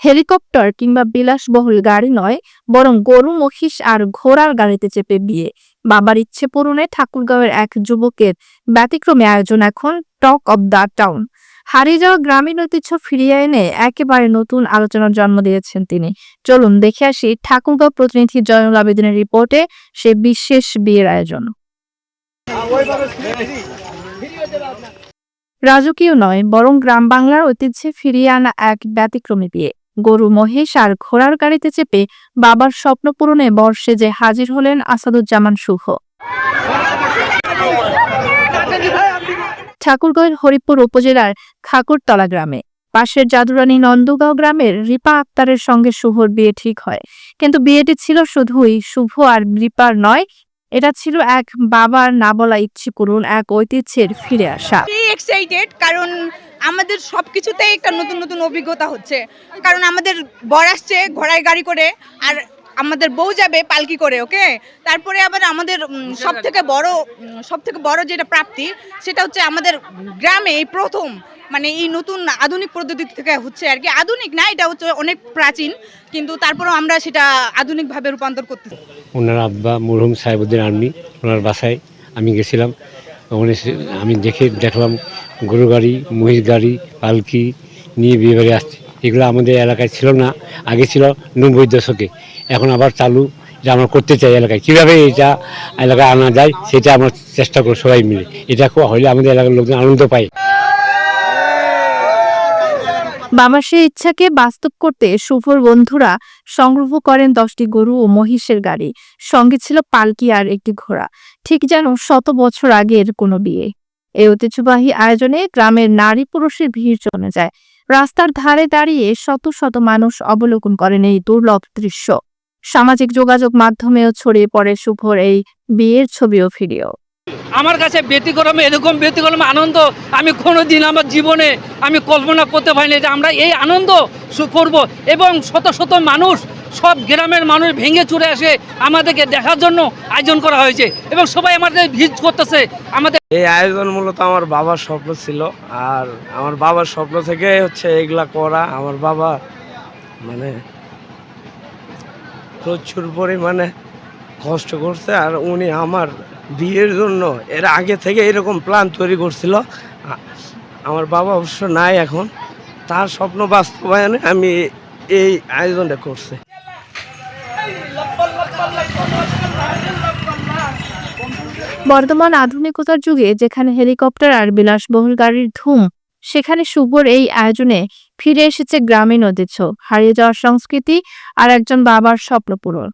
Helicopter কিংবা বিলাসবহুল গাড়ি নয়, বরং গরু, মহিষ আর ঘোড়ার গাড়িতে চেপে বিয়ে। বাবার ইচ্ছে পূরণে ঠাকুরগাঁওয়ের এক যুবকের ব্যতিক্রমী আয়োজন এখন টক অব দ্য টাউন। হারিয়ে যাওয়া গ্রামীণ ঐতিহ্য ফিরিয়ে এনে একেবারে নতুন আলোচনার জন্ম দিয়েছেন তিনি। চলুন দেখে আসি ঠাকুরগাঁও প্রতিনিধি জয়নুল আবেদিনের রিপোর্টে সে বিশেষ বিয়ের আয়োজন। রাজকীয় নয়, বরং গ্রাম বাংলার ঐতিহ্যে ফিরিয়ে আনা এক ব্যতিক্রমী বিয়ে। গরু মহেশ আর ঘোড়ার গাড়িতে চেপে বাবার স্বপ্ন পূরণে বর্ষে যে হাজির হলেন আসাদুজ্জামান শুভ ঠাকুরগাঁওয়ের হরিপুর উপজেলার খাকুরতলা গ্রামে। পাশের জাদুরানী নন্দগাঁও গ্রামের রিপা আক্তারের সঙ্গে শুভর বিয়ে ঠিক হয়। কিন্তু বিয়েটি ছিল শুধুই শুভ আর রিপার নয়, এটা ছিল এক বাবার না বলা ইচ্ছে পূরণ এক ঐতিহ্যের ফিরে আসা। কারণ আমাদের সব কিছুতেই একটা নতুন নতুন অভিজ্ঞতা হচ্ছে। কারণ আমাদের বর আসছে ঘোড়ায় গাড়ি করে, আর আমাদের বউ যাবে পালকি করে, ওকে? তারপরে আবার আমাদের সব থেকে বড় সব থেকে বড় যেটা প্রাপ্তি, সেটা হচ্ছে আমাদের গ্রামে এই প্রথম মানে এই নতুন আধুনিক পদ্ধতি থেকে হচ্ছে আর কি। আধুনিক না, এটা হচ্ছে অনেক প্রাচীন, কিন্তু তারপরেও আমরা সেটা আধুনিকভাবে রূপান্তর করতে ওনার আব্বা মরহুম সাহেবুদ্দিন আর্মি, ওনার বাসায় আমি গেছিলাম। ওখানে আমি দেখে দেখলাম গরু গাড়ি, মহিষ গাড়ি, পালকি নিয়ে বিয়ে বাড়ি আসছে। এগুলো আমাদের এলাকায় ছিল না, আগে ছিল নব্বই দশকে। এখন আবার চালু, এটা আমরা করতে চাই এলাকায়। কীভাবে এটা এলাকায় আনা যায়, সেটা আমরা চেষ্টা করি সবাই মিলে। এটা হলে আমাদের এলাকার লোকজন আনন্দ পায়। বাবার সেই ইচ্ছাকে বাস্তব করতে শুভর বন্ধুরা সংগ্রহ করেন দশটি গরু ও মহিষের গাড়ি। সঙ্গে ছিল পালকি আর একটি ঘোড়া। ঠিক যেন শত বছর আগের কোনো বিয়ে। এই ঐতিহ্যবাহী আয়োজনে গ্রামের নারী পুরুষের ভিড় জমে যায়। রাস্তার ধারে দাঁড়িয়ে শত শত মানুষ অবলোকন করেন এই দুর্লভ দৃশ্য। সামাজিক যোগাযোগ মাধ্যমেও ছড়িয়ে পড়ে শুভর এই বিয়ের ছবি ও ভিডিও। আমার কাছে ব্যতিক্রম, এরকম ব্যতিক্রম আনন্দ আমি কোনোদিন আমার জীবনে আমি কল্পনা করতে পারিনি যে আমরা এই আনন্দ করব এবং শত শত মানুষ সব গ্রামের মানুষ ভেঙে চুরে আসে আমাদেরকে দেখার জন্য আয়োজন করা হয়েছে এবং সবাই আমাদের ভিজ করতেছে। আমাদের এই আয়োজন মূলত আমার বাবার স্বপ্ন ছিল। আর আমার বাবার স্বপ্ন থেকে হচ্ছে এগুলা করা। আমার বাবা মানে প্রচুর পরিমাণে কষ্ট করছে। আর উনি আমার বিয়ের জন্য এর আগে থেকে এরকম প্ল্যান তৈরি করছিল। আমার বাবা অবশ্য নাই এখন। তার স্বপ্ন বাস্তবায়নে আমি এই আয়োজনটা করছি। বর্তমান আধুনিকতার যুগে যেখানে হেলিকপ্টার আর বিলাসবহুল গাড়ির ধুম, সেখানে শুভর এই আয়োজনে ফিরে এসেছে গ্রামীণ ঐতিহ্য হারিয়ে যাওয়ার সংস্কৃতি আর একজন বাবার স্বপ্ন পূরণ।